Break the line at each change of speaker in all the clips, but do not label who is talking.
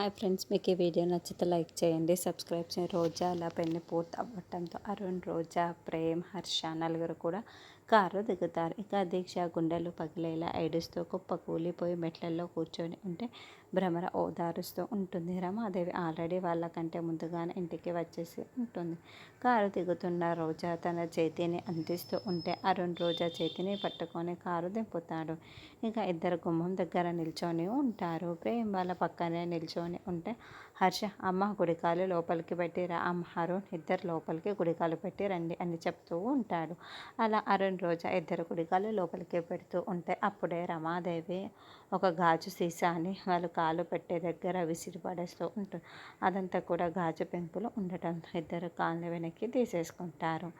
Hi friends మీకు ఈ video నచ్చితే లైక్ చేయండి సబ్స్క్రైబ్ చేయండి. రోజా అలా పెళ్ళి పూర్తి అవ్వటంతో అరుణ్ రోజా ప్రేమ్ హర్ష నలుగురు కూడా కారు దిగుతారు. ఇక దీక్ష గుండెలు పగిలేలా ఏడుస్తూ కుప్ప కూలిపోయి మెట్లల్లో కూర్చొని ఉంటే భ్రమర ఓదారుస్తూ ఉంటుంది. రమాదేవి ఆల్రెడీ వాళ్ళకంటే ముందుగానే ఇంటికి వచ్చేసి ఉంటుంది. కారు దిగుతున్న రోజా తన చేతిని అందిస్తూ ఉంటే అరుణ్ రోజా చేతిని పట్టుకొని కారు దింపుతాడు. ఇక ఇద్దరు గుమ్మం దగ్గర నిల్చొని ఉంటారు. ప్రేమ్ వాళ్ళ పక్కనే నిల్చొని ఉంటే హర్ష అమ్మ గుడికాలు లోపలికి పెట్టిరా అమ్మ అరుణ్ ఇద్దరు లోపలికి గుడికాలు పెట్టి రండి అని చెప్తూ ఉంటాడు. అలా అరుణ్ రోజా ఇద్దరు కుడికాలు లోపలికి పెడుతూ ఉంటే అప్పుడే రమాదేవి ఒక గాజు సీసాని వాళ్ళు కాలు పెట్టే దగ్గర విసిరి పడేస్తూ ఉంటుంది అదంతా కూడా గాజు పెంకులు ఉండటంతో ఇద్దరు కాళ్ళు వెనక్కి తీసేసుకుంటారు.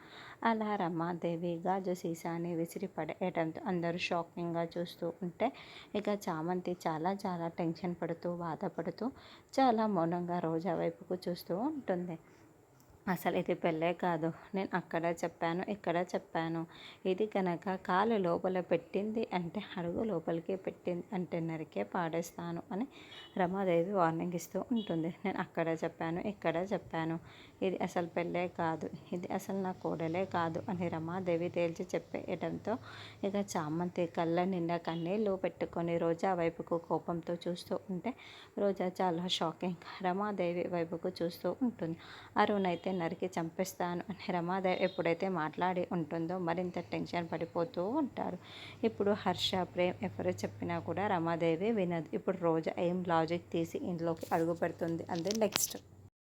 అలా రమాదేవి గాజు సీసాని విసిరి పడేయడంతో అందరూ షాకింగ్గా చూస్తూ ఉంటే ఇక చామంతి చాలా చాలా టెన్షన్ పడుతూ బాధపడుతూ చాలా మౌనంగా రోజా వైపుకు చూస్తూ ఉంటుంది. అసలు ఇది పెళ్ళే కాదు. నేను అక్కడ చెప్పాను ఇక్కడ చెప్పాను. ఇది కనుక కాలు లోపల పెట్టింది అంటే అడుగు లోపలికి పెట్టింది అంటే నరికే పాడేస్తాను అని రమాదేవి వార్నింగ్ ఇస్తూ ఉంటుంది. నేను అక్కడ చెప్పాను ఇక్కడ చెప్పాను. ఇది అసలు పెళ్ళే కాదు ఇది అసలు నా కోడలే కాదు అని రమాదేవి తేల్చి చెప్పేయడంతో ఇక చామంతి కళ్ళ నిండా కన్నీళ్ళు పెట్టుకొని రోజా వైపుకు కోపంతో చూస్తూ ఉంటే రోజా చాలా షాకింగ్ రమాదేవి వైపుకు చూస్తూ ఉంటుంది. అరుణ్ అయితే నరికి చంపేస్తాను అని రమాదేవి ఎప్పుడైతే మాట్లాడి ఉంటుందో మరింత టెన్షన్ పడిపోతూ ఉంటారు. ఇప్పుడు హర్ష ప్రేమ్ ఎవరు చెప్పినా కూడా రమాదేవి వినదు. ఇప్పుడు రోజా ఏం లాజిక్ తీసి ఇంట్లోకి అడుగు పెడుతుంది అంది నెక్స్ట్